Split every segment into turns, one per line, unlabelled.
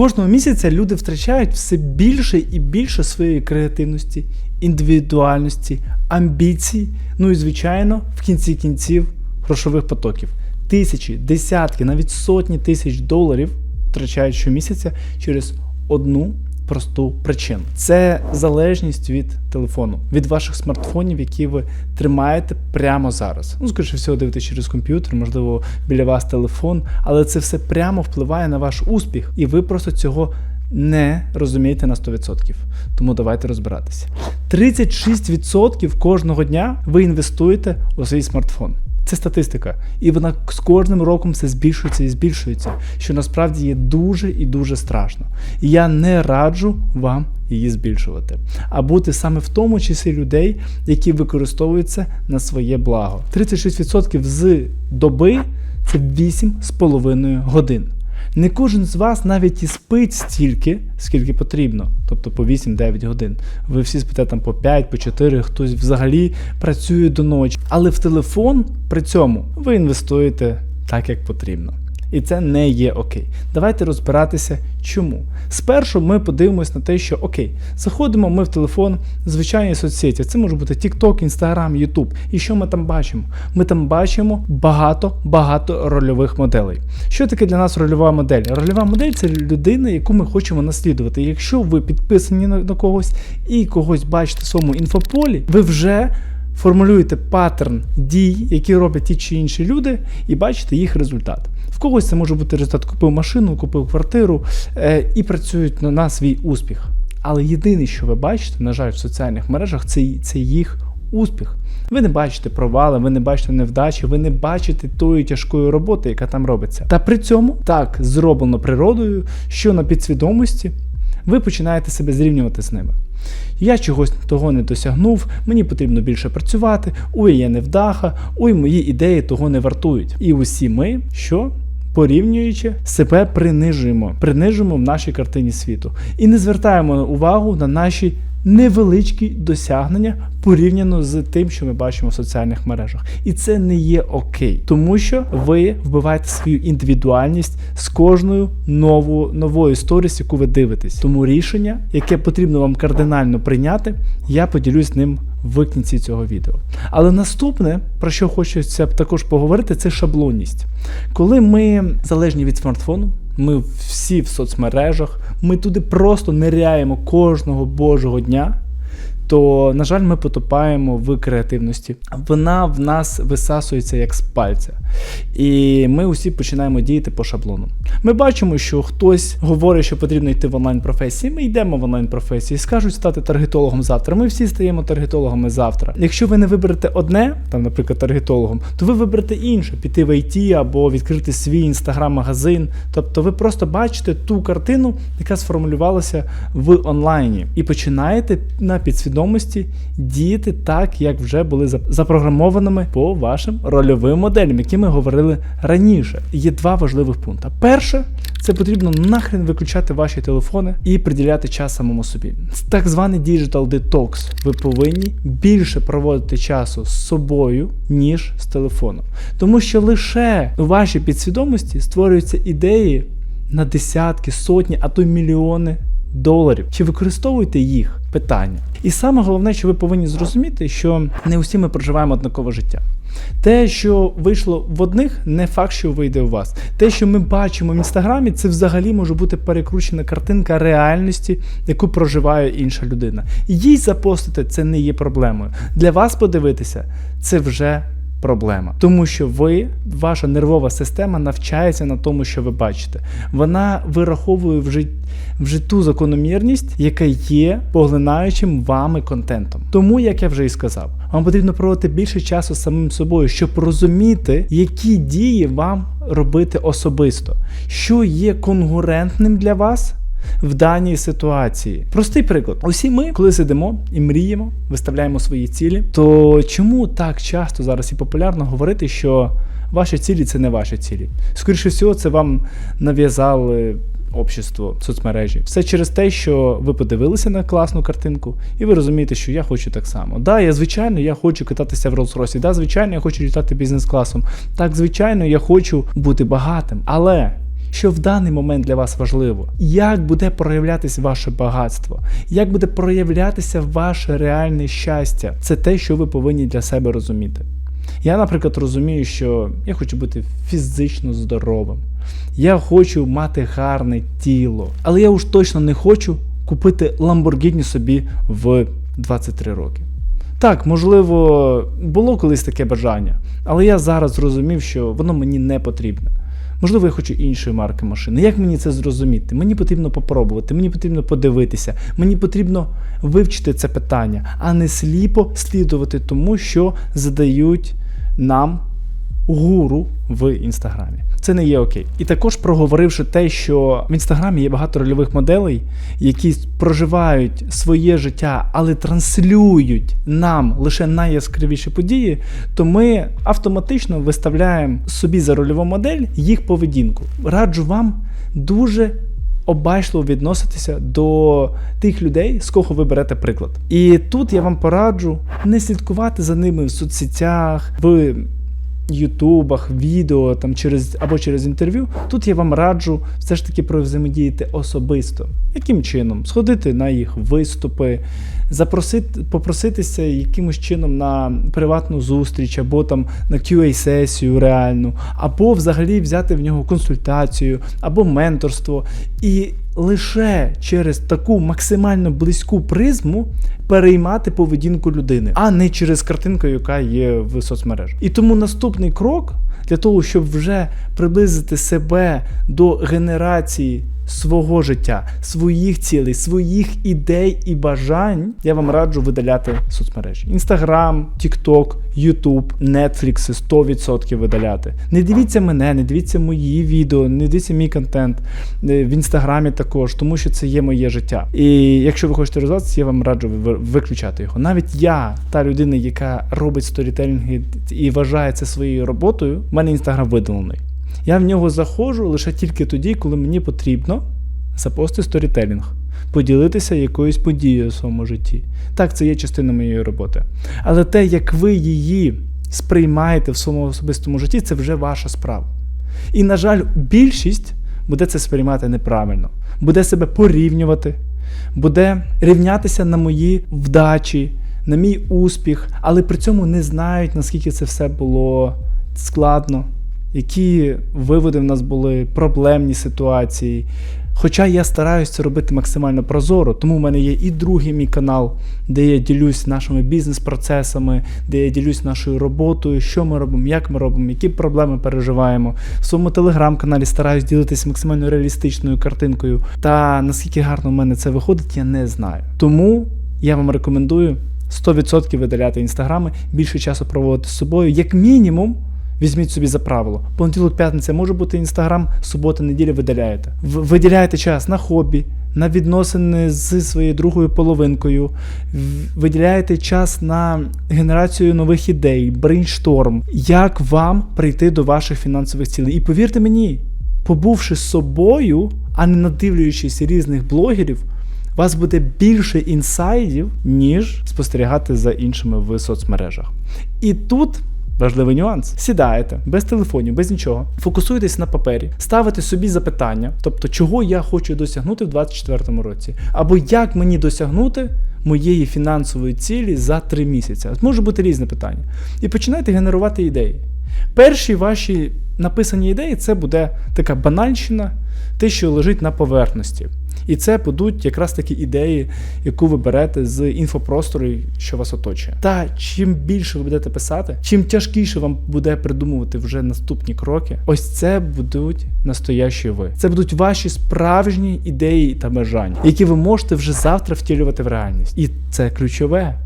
Кожного місяця люди втрачають все більше і більше своєї креативності, індивідуальності, амбіцій, ну і звичайно, в кінці кінців грошових потоків. Тисячі, десятки, навіть сотні тисяч доларів втрачають щомісяця через одну просту причину. Це залежність від телефону, від ваших смартфонів, які ви тримаєте прямо зараз. Ну, скоріше всього, дивитесь через комп'ютер, можливо, біля вас телефон, але це все прямо впливає на ваш успіх, і ви просто цього не розумієте на 100%. Тому давайте розбиратися. 36% кожного дня ви інвестуєте у свій смартфон. Це статистика, і вона з кожним роком все збільшується і збільшується, що насправді є дуже і дуже страшно. І я не раджу вам її збільшувати, а бути саме в тому числі людей, які використовуються на своє благо. 36% з доби це 8,5 годин. Не кожен з вас навіть і спить стільки, скільки потрібно, тобто по 8-9 годин. Ви всі спите там по 5, по 4, хтось взагалі працює до ночі. Але в телефон при цьому ви інвестуєте так, як потрібно. І це не є окей. Давайте розбиратися, чому. Спершу ми подивимось на те, що окей, заходимо ми в телефон, звичайні соцсеті. Це може бути TikTok, Instagram, YouTube. І що ми там бачимо? Ми там бачимо багато-багато рольових моделей. Що таке для нас рольова модель? Рольова модель це людина, яку ми хочемо наслідувати. Якщо ви підписані на, когось і когось бачите в своєму інфополі, ви вже формулюєте паттерн дій, які роблять ті чи інші люди, і бачите їх результат. Когось це може бути результат купив машину, купив квартиру е, і працюють на, на свій успіх. Але єдине, що ви бачите, на жаль, в соціальних мережах, це, це їх успіх. Ви не бачите провали, ви не бачите невдачі, ви не бачите тої тяжкої роботи, яка там робиться. Та при цьому так зроблено природою, що на підсвідомості ви починаєте себе зрівнювати з ними. Я чогось того не досягнув, мені потрібно більше працювати, ой, я невдаха, ой, мої ідеї того не вартують. І усі ми, що? Порівнюючи себе принижуємо, принижуємо в нашій картині світу. І не звертаємо увагу на наші невеличкі досягнення порівняно з тим, що ми бачимо в соціальних мережах. І це не є окей, тому що ви вбиваєте свою індивідуальність з кожною новою новою сторіс, яку ви дивитесь. Тому рішення, яке потрібно вам кардинально прийняти, я поділюсь ним в кінці цього відео. Але наступне, про що хочеться також поговорити, це шаблонність. Коли ми залежні від смартфону, ми всі в соцмережах, ми туди просто ниряємо кожного божого дня. То, на жаль, ми потопаємо в креативності. Вона в нас висасується як з пальця. І ми усі починаємо діяти по шаблону. Ми бачимо, що хтось говорить, що потрібно йти в онлайн-професії. Ми йдемо в онлайн-професії, скажуть стати таргетологом завтра. Ми всі стаємо таргетологами завтра. Якщо ви не виберете одне, там, наприклад, таргетологом, то ви виберете інше, піти в IT або відкрити свій інстаграм-магазин. Тобто ви просто бачите ту картину, яка сформулювалася в онлайні, і починаєте на підсвідомості діяти так, як вже були запрограмованими по вашим рольовим моделям, які ми говорили раніше. Є два важливих пункти. Перше, це потрібно нахрен виключати ваші телефони і приділяти час самому собі. Так званий Digital Detox. Ви повинні більше проводити часу з собою, ніж з телефоном. Тому що лише у вашій підсвідомості створюються ідеї на десятки, сотні, а то й мільйони доларів. Чи використовуєте їх? Питання. І саме головне, що ви повинні зрозуміти, що не усі ми проживаємо однакове життя. Те, що вийшло в одних, не факт, що вийде у вас. Те, що ми бачимо в інстаграмі, це взагалі може бути перекручена картинка реальності, яку проживає інша людина. Їй запостити це не є проблемою. Для вас подивитися це вже проблема. Тому що ви, ваша нервова система навчається на тому, що ви бачите. Вона вираховує в житті. Вже ту закономірність, яка є поглинаючим вами контентом. Тому, як я вже і сказав, вам потрібно проводити більше часу з самим собою, щоб розуміти, які дії вам робити особисто, що є конкурентним для вас. В даній ситуації. Простий приклад. Усі ми, коли сидимо і мріємо, виставляємо свої цілі, то чому так часто зараз і популярно говорити, що ваші цілі це не ваші цілі? Скоріше всього, це вам нав'язали общество, соцмережі. Все через те, що ви подивилися на класну картинку, і ви розумієте, що я хочу так само. Да, я звичайно, я хочу кататися в Rolls-Royce, Да, звичайно, я хочу літати бізнес-класом. Так, звичайно, я хочу бути багатим. Але що в даний момент для вас важливо, як буде проявлятись ваше багатство, як буде проявлятися ваше реальне щастя. Це те, що ви повинні для себе розуміти. Я, наприклад, розумію, що я хочу бути фізично здоровим. Я хочу мати гарне тіло, але я уж точно не хочу купити Lamborghini собі в 23 роки. Так, можливо, було колись таке бажання, але я зараз зрозумів, що воно мені не потрібне. Можливо, я хочу іншої марки машини. Як мені це зрозуміти? Мені потрібно попробувати, мені потрібно подивитися, мені потрібно вивчити це питання, а не сліпо слідувати тому, що задають нам гуру в інстаграмі. Це не є окей. І також проговоривши те, що в інстаграмі є багато рольових моделей, які проживають своє життя, але транслюють нам лише найяскравіші події, то ми автоматично виставляємо собі за рольову модель їх поведінку. Раджу вам дуже. Обачливо відноситися до тих людей, з кого ви берете приклад. І тут я вам пораджу не слідкувати за ними в соцсетях, в Ютубах, відео там через або через інтерв'ю. Тут я вам раджу все ж таки провзаємодіяти особисто. Яким чином? Сходити на їх виступи, запросити, попроситися якимось чином на приватну зустріч, або там на QA-сесію реальну, або взагалі взяти в нього консультацію, або менторство. І лише через таку максимально близьку призму переймати поведінку людини, а не через картинку, яка є в соцмережах. І тому наступний крок для того, щоб вже приблизити себе до генерації свого життя, своїх цілей, своїх ідей і бажань, я вам раджу видаляти соцмережі. Інстаграм, Тікток, Ютуб, Нетфлікси 100% видаляти. Не дивіться мене, не дивіться мої відео, не дивіться мій контент е, в інстаграмі також, тому що це є моє життя. І якщо ви хочете розвиватися, я вам раджу виключати його. Навіть я, та людина, яка робить сторітелінги і вважає це своєю роботою, в мене інстаграм видалений. Я в нього заходжу лише тільки тоді, коли мені потрібно запости сторітелінг, поділитися якоюсь подією у своєму житті. Так, це є частина моєї роботи. Але те, як ви її сприймаєте в своєму особистому житті, це вже ваша справа. І, на жаль, більшість буде це сприймати неправильно, буде себе порівнювати, буде рівнятися на мої вдачі, на мій успіх, але при цьому не знають, наскільки це все було складно, які виводи в нас були, проблемні ситуації. Хоча я стараюся це робити максимально прозоро, тому в мене є і другий мій канал, де я ділюсь нашими бізнес-процесами, де я ділюсь нашою роботою, що ми робимо, як ми робимо, які проблеми переживаємо. В своєму телеграм-каналі стараюсь ділитися максимально реалістичною картинкою. Та наскільки гарно в мене це виходить, я не знаю. Тому я вам рекомендую 100% видаляти інстаграми, більше часу проводити з собою, як мінімум. Візьміть собі за правило. Понеділок, п'ятниця може бути інстаграм, субота, неділя видаляєте. Виділяєте час на хобі, на відносини з своєю другою половинкою, виділяєте час на генерацію нових ідей, брейншторм. Як вам прийти до ваших фінансових цілей? І повірте мені, побувши з собою, а не надивлюючись різних блогерів, у вас буде більше інсайдів, ніж спостерігати за іншими в соцмережах. І тут важливий нюанс: сідаєте без телефонів, без нічого, фокусуєтесь на папері, ставите собі запитання, тобто, чого я хочу досягнути в 2024 році, або як мені досягнути. Моєї фінансової цілі за три місяці. Може бути різне питання. І починайте генерувати ідеї. Перші ваші написані ідеї це буде така банальщина, те, що лежить на поверхності. І це будуть якраз такі ідеї, яку ви берете з інфопростору, що вас оточує. Та чим більше ви будете писати, чим тяжкіше вам буде придумувати вже наступні кроки, ось це будуть настоящі ви. Це будуть ваші справжні ідеї та бажання, які ви можете вже завтра втілювати в реальність. І це ключове.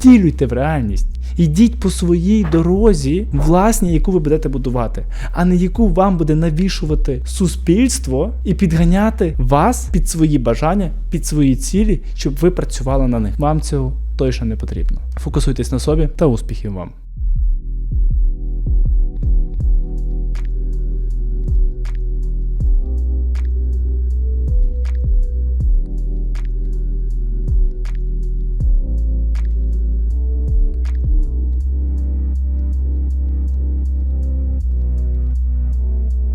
Втілюйте в реальність. Йдіть по своїй дорозі, власній, яку ви будете будувати, а не яку вам буде навішувати суспільство і підганяти вас під свої бажання, під свої цілі, щоб ви працювали на них. Вам цього точно не потрібно. Фокусуйтесь на собі та успіхів вам.